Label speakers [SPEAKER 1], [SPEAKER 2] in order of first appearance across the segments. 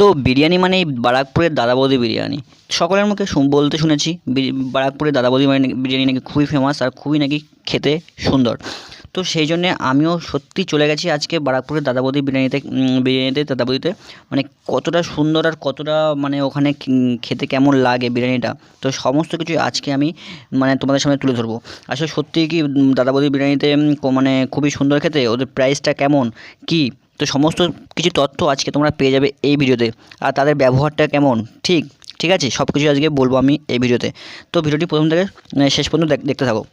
[SPEAKER 1] তো বিরিয়ানি মানেই বারাকপুরের দাদা বৌদি বিরিয়ানি। সকলের মুখে বলতে শুনেছি বারাকপুরের দাদা বৌদি মানে বিরিয়ানি নাকি খুবই ফেমাস আর খুবই নাকি খেতে সুন্দর। তো সেই জন্যে আমিও সত্যি চলে গেছি আজকে বারাকপুরের দাদা বৌদি বিরিয়ানিতে বিরিয়ানিতে দাদা বৌদিতে মানে কতটা সুন্দর আর কতটা মানে ওখানে খেতে কেমন লাগে বিরিয়ানিটা। তো সমস্ত কিছু আজকে আমি মানে তোমাদের সামনে তুলে ধরবো। আসলে সত্যিই কি দাদা বৌদি বিরিয়ানিতে মানে খুবই সুন্দর খেতে, ওদের প্রাইসটা কেমন, কি? তো সমস্ত কিছু তথ্য আজকে তোমরা পেয়ে যাবে এই ভিডিওতে। আর তাদের ব্যবহারটা কেমন? ঠিক? ঠিক আছে? সব কিছু আজকে বলব আমি এই ভিডিওতে। তো ভিডিওটি প্রথম থেকে মানে শেষ পর্যন্ত দেখ- দেখতে থাকো।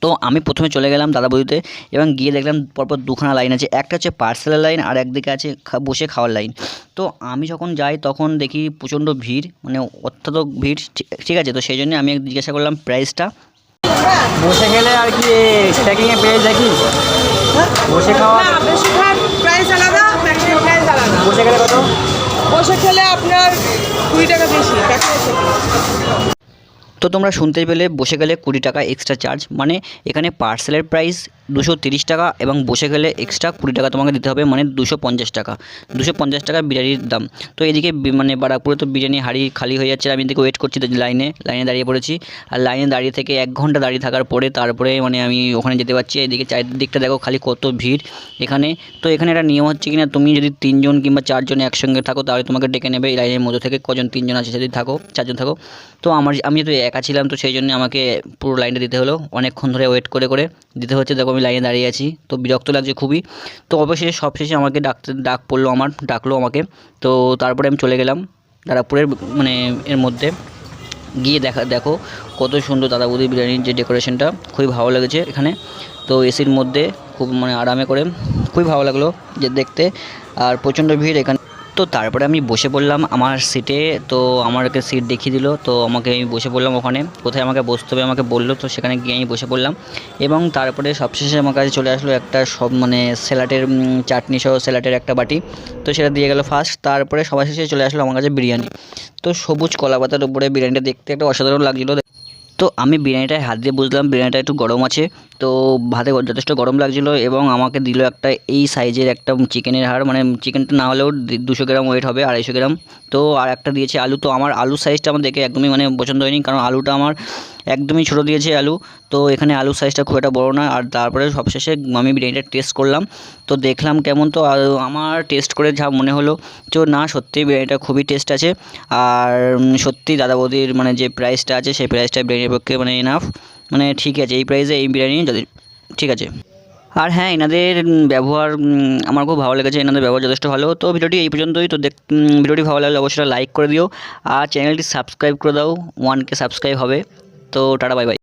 [SPEAKER 1] তো আমি প্রথমে চলে গেলাম দাদা বৌদিতে এবং গিয়ে দেখলাম পরপর দুখানা লাইন আছে। একটা হচ্ছে পার্সেলের লাইন আর একদিকে আছে বসে খাওয়ার লাইন তো আমি যখন যাই তখন দেখি প্রচণ্ড ভিড় মানে অত্যধিক ভিড় ঠিক- ঠিক আছে? তো সেই জন্য আমি জিজ্ঞাসা করলাম প্রাইসটা
[SPEAKER 2] বসে গেলে আর কি পেয়ে যায় কি? বসে খাওয়া
[SPEAKER 3] না বেশিরভাগ প্রাইস আলাদা প্যাকেটের প্রাইস আলাদা
[SPEAKER 2] বসে খেলে কত?
[SPEAKER 3] বসে খেলে আপনার কুড়ি টাকা বেশি।
[SPEAKER 1] তো তোমরা শুনতে পেলে বসে গেলে কুড়ি টাকা এক্সট্রা চার্জ মানে এখানে পার্সেলের প্রাইস দুশো তিরিশ টাকা এবং বসে গেলে এক্সট্রা কুড়ি টাকা তোমাকে দিতে হবে মানে দুশো পঞ্চাশ টাকা। দুশো পঞ্চাশ টাকা বিরিয়ানির দাম। তো এদিকে মানে বারাকপুরে তো বিরিয়ানি হাঁড়ি খালি হয়ে যাচ্ছে, আমি এদিকে ওয়েট করছি লাইনে লাইনে দাঁড়িয়ে পড়েছি। আর লাইনে দাঁড়িয়ে থেকে এক ঘণ্টা দাঁড়িয়ে থাকার পরে তারপরে মানে আমি ওখানে যেতে পারছি, এদিকে চারিদিকটা দেখো খালি কত ভিড় এখানে। তো এখানে একটা নিয়ম হচ্ছে কিনা, তুমি যদি তিনজন কিংবা চারজন একসঙ্গে থাকো, তাহলে তোমাকে ডেকে নেবে লাইনের মধ্যে থেকে কজন তিনজন আছে যদি থাকো, চারজন থাকো। তো আমার আমি যেহেতু একা ছিলাম তো সেই জন্য আমাকে পুরো লাইনটা দিতে হলো। অনেকক্ষণ ধরে ওয়েট করে করে দিতে হচ্ছে। দেখো আমি লাইনে দাঁড়িয়ে আছি। তো বিরক্ত লাগছে খুবই। তো অবশেষে সবশেষে আমাকে ডাকতে ডাক পড়ল আমার, ডাকলো আমাকে। তো তারপরে আমি চলে গেলাম দারাপুরের মানে এর মধ্যে। গিয়ে দেখা, দেখো কত সুন্দর দাদা বৌদি বিরিয়ানির যে ডেকোরেশনটা, খুবই ভালো লেগেছে এখানে। তো এসির মধ্যে খুব মানে আরামে করে, খুবই ভালো লাগল যে দেখতে। আর প্রচণ্ড ভিড় এখানে। তো তারপরে আমি বসে পড়লাম আমার সিটে তো আমাকে সিট দেখিয়ে দিল তো আমাকে আমি বসে পড়লাম ওখানে। কোথায় আমাকে বসতে হবে আমাকে বলল তো সেখানে গিয়ে আমি বসে পড়লাম। এবং তারপরে সবশেষে আমার কাছে চলে আসলো একটা সব মানে স্যালাডের উম, চাটনি সহ স্যালাডের একটা বাটি। তো সেটা দিয়ে গেল ফার্স্ট তারপরে সবার শেষে চলে আসলো আমার কাছে বিরিয়ানি। তো সবুজ কলা পাতার উপরে বিরিয়ানিটা দেখতে একটা অসাধারণ লাগছিল। তো আমি বিরিয়ানিটায় হাত দিয়ে বুঝলাম বিরিয়ানিটা একটু গরম আছে। তো ভাতে যথেষ্ট গরম লাগছিল এবং আমাকে দিল একটা এই সাইজের একটা চিকেনের হাড় মানে চিকেনটা না হলেও দুশো গ্রাম ওয়েট হবে, আড়াইশো গ্রাম। তো আর একটা দিয়েছে আলু, তো আমার আলুর সাইজটা আমার দেখে একদমই মানে পছন্দ হয়নি, কারণ আলুটা আমার একদমই ছোটো দিয়েছে আলু। তো এখানে আলুর সাইজটা খুব একটা বড়ো না, আর তারপরে সবশেষে আমি বিরিয়ানিটা টেস্ট করলাম। তো দেখলাম কেমন, তো আমার টেস্ট করে যা মনে হলো, তো না সত্যি বিরিয়ানিটা খুবই টেস্ট আছে। আর সত্যি দাদা বৌদির মানে যে প্রাইসটা আছে, সেই প্রাইসটা বিরিয়ানির পক্ষে মানে এনাফ মানে ঠিক আছে, এই প্রাইসে এই বিরিয়ানি যদি, ঠিক আছে। আর হ্যাঁ এনাদের ব্যবহার আমার খুব ভালো লেগেছে, এনাদের ব্যবহার যথেষ্ট ভালো। তো ভিডিওটি এই পর্যন্তই, তো দেখ ভিডিওটি ভালো লাগলে অবশ্যই লাইক করে দিও, আর চ্যানেলটি সাবস্ক্রাইব করে দাও ওয়ানকে সাবস্ক্রাইব হবে। তো টাটা বাই বাই